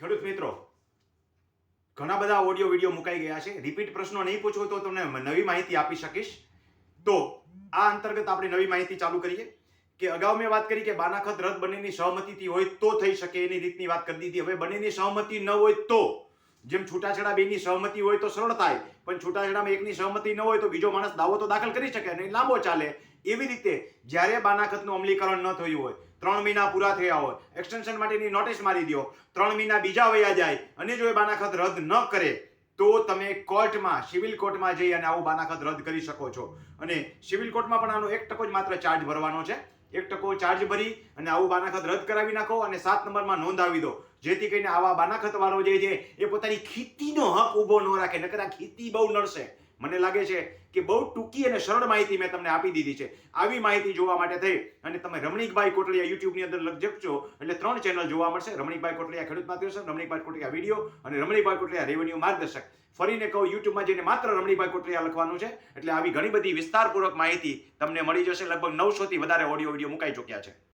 ખેડૂત મિત્રો, ઘણા બધા ઓડિયો વીડિયો મુકાઈ ગયા છે. રિપીટ પ્રશ્નો નહીં પૂછો તો તમને નવી માહિતી આપી શકીશ. તો આ અંતર્ગત આપણે નવી માહિતી ચાલુ કરીએ. કે અગાઉ મેં વાત કરી કે બાનાખત રદ બંનેની સહમતિથી હોય તો થઈ શકે એની રીતની વાત કરી દીધી. હવે બંનેની સહમતિ ન હોય તો જેમ છૂટાછેડા બેની સહમતિ હોય તો સરળ થાય પણ છૂટાછેડામાં એકની સહમતિ ન હોય તો બીજો માણસ દાવો તો દાખલ કરી શકે અને લાંબો ચાલે. એવી રીતે જ્યારે બાનાખતનું અમલીકરણ ન થયું હોય, ત્રણ મહિના પૂરા થયા હોય, એક્સટેન્શન માટેની નોટિસ મારી દો ત્રણ મહિના બીજા વયા જાય અને જો એ બાનાખત રદ ન કરે, તો તમે કોર્ટમાં, સિવિલ કોર્ટમાં જઈ અને આવું બાનાખત રદ કરી શકો છો. અને સિવિલ કોર્ટમાં પણ આનો એક ટકો જ માત્ર ચાર્જ ભરવાનો છે. એક ટકો ચાર્જ ભરી અને આવું બાનાખત રદ કરાવી નાખો અને સાત નંબરમાં નોંધાવી દો. જેથી કરીને આવા બાનાખત વાળો જે છે, એ પોતાની ખેતીનો હક ઊભો ન રાખે, નકર આ ખેતી બહુ નડશે. મને લાગે છે કે બહુ ટૂંકી અને સરળ માહિતી મેં તમને આપી દીધી છે. આવી માહિતી જોવા માટે થઈ અને તમે રમણીકભાઈ કોટલિયા યુટ્યુબની અંદર લખજો એટલે ત્રણ ચેનલ જોવા મળશે. રમણીકભાઈ કોટલિયા ખેડૂત માર્ગદર્શક રમણીકભાઈ કોટલિયા વીડિયો અને રમણીકભાઈ કોટલિયા રેવન્યુ માર્ગદર્શક. ફરીને કહું, યુટ્યુબમાં જઈને માત્ર રમણીકભાઈ કોટલિયા લખવાનું છે એટલે આવી ઘણી બધી વિસ્તારપૂર્વક માહિતી તમને મળી જશે. લગભગ નવસોથી વધારે ઓડિયો વીડિયો મુકાઈ ચૂક્યા છે.